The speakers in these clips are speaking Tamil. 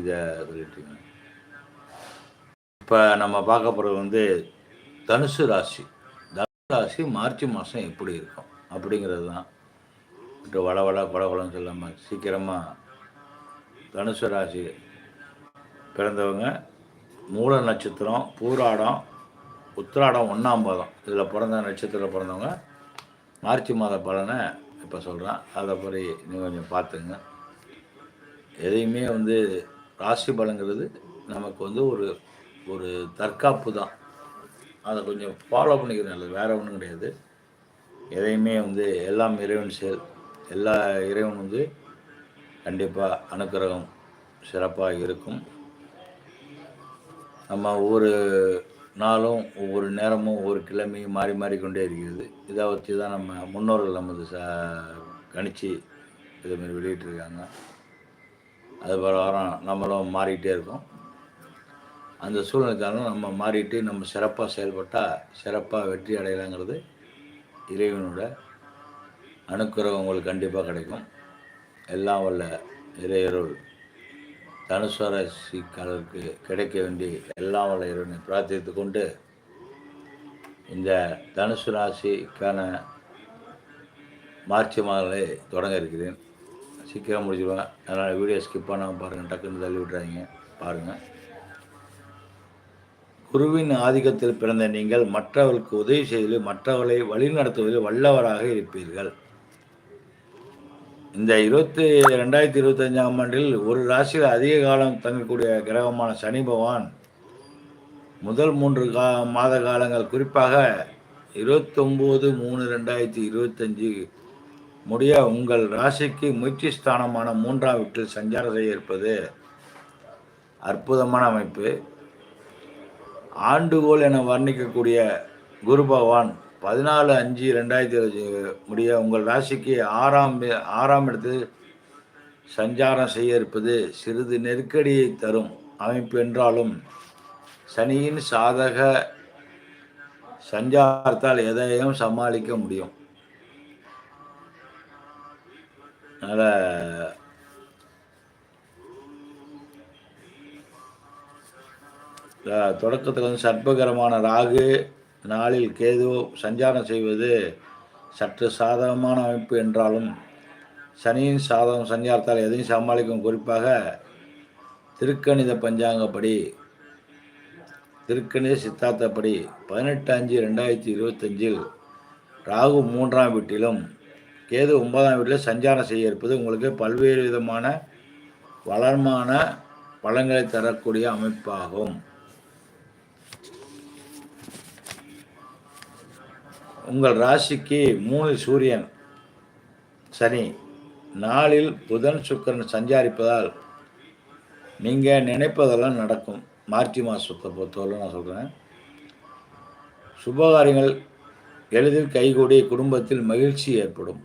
இதை சொல்லிட்டுருங்க இப்போ நம்ம பார்க்க போகிறது வந்து தனுசு ராசி. தனுசு ராசி மார்ச் மாதம் எப்படி இருக்கும்? அப்படிங்கிறது தான். இப்போ வள வள கொலன்னு சொல்லாமல் சீக்கிரமாக தனுசு ராசி பிறந்தவங்க மூல நட்சத்திரம் பூராடம் உத்திராடம் ஒன்றாம் பாதம். இதில் பிறந்த நட்சத்திரத்தில் பிறந்தவங்க மார்ச் மாத பலனை இப்போ சொல்கிறேன் அதை படி நீங்கள் கொஞ்சம் பார்த்துங்க. எதையுமே வந்து ராசி பலங்கிறது நமக்கு வந்து ஒரு ஒரு தற்காப்பு தான். அதை கொஞ்சம் ஃபாலோ பண்ணிக்கிறது நல்லது. வேறு ஒன்றும் கிடையாது. எதையுமே வந்து எல்லாம் இறைவன் செயல். எல்லா இறைவன் வந்து கண்டிப்பாக அனுக்கிரகம் சிறப்பாக இருக்கும். நம்ம ஒவ்வொரு நாளும் ஒவ்வொரு நேரமும் ஒவ்வொரு கிழமையும் மாறி மாறிக்கொண்டே இருக்கிறது. இதை வச்சு தான் நம்ம முன்னோர்கள் நமது ச கணிச்சு இதுமாரி வெளியிட்டிருக்காங்க. அது பிரகாரம் நம்மளும் மாறிக்கிட்டே இருக்கோம். அந்த சூழ்நிலைக்காரங்க நம்ம மாறிட்டு நம்ம சிறப்பாக செயல்பட்டால் சிறப்பாக வெற்றி அடையலாங்கிறது இறைவனோட அணுக்குறவு உங்களுக்கு கண்டிப்பாக கிடைக்கும். எல்லாம் வல்ல இறையருள் தனுசுவரசிக்காரருக்கு கிடைக்க வேண்டி எல்லாம் வல்ல இறைவனை பிரார்த்தித்து கொண்டு இந்த தனுசு ராசிக்கான மார்ச் மாதங்களை தொடங்க இருக்கிறேன். சீக்கிரம் முடிச்சிடுவேன் அதனால் வீடியோ ஸ்கிப் பண்ணாமல் பாருங்கள் டக்குன்னு தள்ளி விட்றாதீங்க பாருங்கள் குருவின் ஆதிக்கத்தில் பிறந்த நீங்கள் மற்றவர்களுக்கு உதவி செய்வதில் மற்றவர்களை வழிநடத்துவதில் வல்லவராக இருப்பீர்கள். இந்த இருபத்தி ரெண்டாயிரத்தி இருபத்தஞ்சாம் ஆண்டில் ஒரு ராசியில் அதிக காலம் தங்கக்கூடிய கிரகமான சனி பகவான் முதல் மூன்று கா மாத காலங்கள் குறிப்பாக இருபத்தொம்போது மூணு ரெண்டாயிரத்தி இருபத்தஞ்சு முடிய உங்கள் ராசிக்கு முயற்சி ஸ்தானமான மூன்றாம் வீட்டில் சஞ்சாரம் செய்ய இருப்பது அற்புதமான அமைப்பு. ஆண்டுகோல் என வர்ணிக்கக்கூடிய குரு பகவான் பதினாலு அஞ்சு ரெண்டாயிரத்தி இருபத்தி முடிய உங்கள் ராசிக்கு ஆறாம் ஆறாம் இடத்தில் சஞ்சாரம் செய்ய இருப்பது சிறிது நெருக்கடியை தரும் அமைப்பு என்றாலும் சனியின் சாதக சஞ்சாரத்தால் எதையும் சமாளிக்க முடியும். அதனால் தொடக்கத்தில் வந்து சர்ப்பகரமான ராகு நாளில் கேது சஞ்சாரம் செய்வது சற்று சாதகமான அமைப்பு என்றாலும் சனியின் சாதகம் சஞ்சாரத்தால் எதையும் சமாளிக்கும் குறிப்பாக திருக்கணித பஞ்சாங்கப்படி திருக்கணித சித்தாந்தப்படி பதினெட்டு அஞ்சு ரெண்டாயிரத்தி இருபத்தஞ்சில் ராகு மூன்றாம் வீட்டிலும் கேது ஒன்பதாம் வீட்டில் சஞ்சாரம் செய்ய இருப்பது உங்களுக்கு பல்வேறு விதமான வளமான பலன்களை தரக்கூடிய அமைப்பாகும். உங்கள் ராசிக்கு மூணு சூரியன் சனி. நாளில் புதன் சுக்கரன் சஞ்சாரிப்பதால் நீங்கள் நினைப்பதெல்லாம் நடக்கும். மார்ச் மாதத்தை பொறுத்தவரை நான் சொல்கிறேன் சுபகாரியங்கள் எளிதில் கைகூடி குடும்பத்தில் மகிழ்ச்சி ஏற்படும்.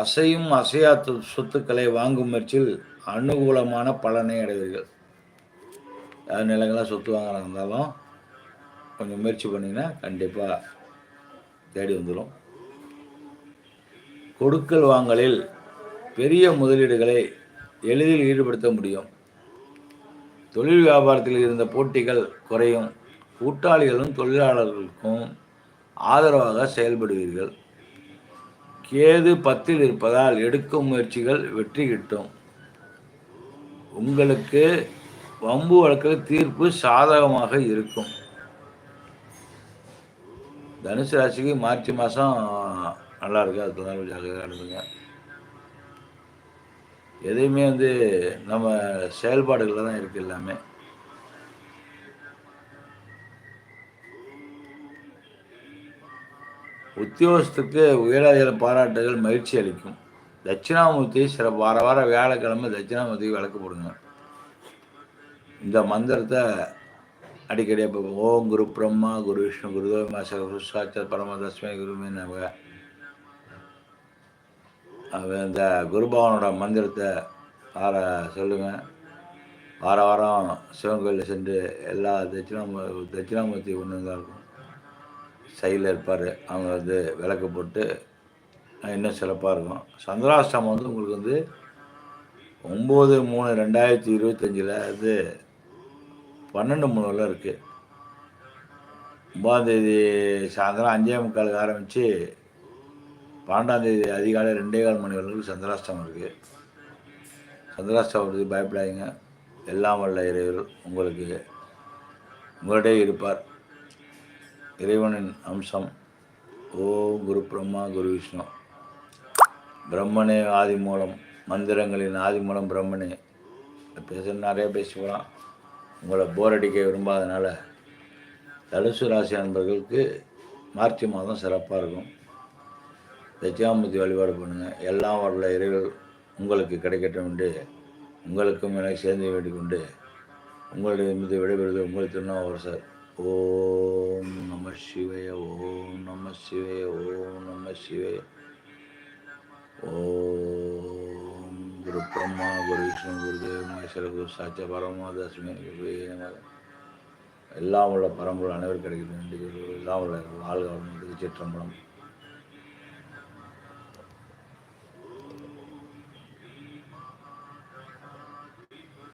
அசையும் அசையா சொத்துக்களை வாங்கும் முயற்சியில் அனுகூலமான பலனை அடைவீர்கள். யார் நிலங்களாக சொத்து வாங்குறாங்க இருந்தாலும் கொஞ்சம் முயற்சி பண்ணிங்கன்னா கண்டிப்பாக தேடி வந்துடும் கொடுக்கல் வாங்கலில் பெரிய முதலீடுகளை எளிதில் ஈடுபடுத்த முடியும். தொழில் வியாபாரத்தில் இருந்த போட்டிகள் குறையும். கூட்டாளிகளும் தொழிலாளர்களுக்கும் ஆதரவாக செயல்படுவீர்கள். கேது பத்தில் இருப்பதால் எடுக்கும் முயற்சிகள் வெற்றி கிட்டும் உங்களுக்கு வம்பு வழக்கில் தீர்ப்பு சாதகமாக இருக்கும். தனுசு ராசிக்கு மார்ச் மாதம் நல்லா இருக்கு. அதுக்கு தான் ஜாகிரதையாக நடந்துங்க எதையுமே வந்து நம்ம செயல்பாடுகளில் தான் இருக்குது எல்லாமே. உத்தியோகத்துக்கு உயரதிகார பாராட்டுகள் மகிழ்ச்சி அளிக்கும். தட்சிணாமூர்த்தி சில வார வார வியாழக்கிழமை தட்சிணாமூர்த்தி விளக்கு போடுங்க. இந்த மந்திரத்தை அடிக்கடி இப்போ ஓம் குரு பிரம்மா குரு விஷ்ணு குருதேவ குரு சாட்சாத் பரமதஸ்மே குருமே நமக. இந்த குருபவனோட மந்திரத்தை வார சொல்லுங்கள் வார வாரம் சிவன் கோயிலில் சென்று எல்லா தட்சிணாமூ தட்சிணாமூர்த்தி ஒன்று தான் இருக்கும். சைடில் இருப்பார். அவங்க வந்து விளக்கு போட்டு இன்னும் சிறப்பாக இருக்கும். சந்திராஷ்டமம் வந்து உங்களுக்கு வந்து ஒம்பது மூணு ரெண்டாயிரத்தி இருபத்தஞ்சில் அது பன்னெண்டு மூணுல இருக்குது ஒம்பதாந்தேதி சாயந்தரம் அஞ்சே முக்காலுக்கு ஆரம்பித்து பன்னெண்டாந்தேதி அதிகாலை ரெண்டே கால் மணி வரைக்கும் சந்திராஷ்டமம் இருக்குது சந்திராஷ்டமத்துக்கு பயப்படாதீங்க. எல்லாம் வல்ல இறைவர் உங்களுக்கு உங்களிடையே இருப்பார். இறைவனின் அம்சம் ஓம் குரு பிரம்மா குரு விஷ்ணு. பிரம்மனே ஆதி மூலம் மந்திரங்களின் ஆதி மூலம் பிரம்மனே. பேச நிறைய பேசிக்கலாம் உங்களை போர் அடிக்க விரும்பாதனால தனுசு ராசி அன்பர்களுக்கு மார்ச் மாதம் சிறப்பாக இருக்கும். தட்சிணாமூர்த்தி வழிபாடு பண்ணுங்கள் எல்லாம் வரல இறைகள் உங்களுக்கு கிடைக்கட்டும் என்று உங்களுக்கும் எனக்கு சேர்ந்து வேண்டிக் கொண்டு மீது விடைபெறுவது உங்கள் திருநாவரசர் ஓம் நம சிவய ஓம் நம சிவய ஓம் நம சிவய. ஓம் குரு பிரம்மா குரு விஷ்ணு குருதேவ மகேஸ்வர குரு சாட்ச பரமாதாசுமே எல்லாம் உள்ள பரம்பொருள் அனைவரும் கிடைக்கிறது எல்லாம் உள்ள வாழ்க சிற்றம்பலம்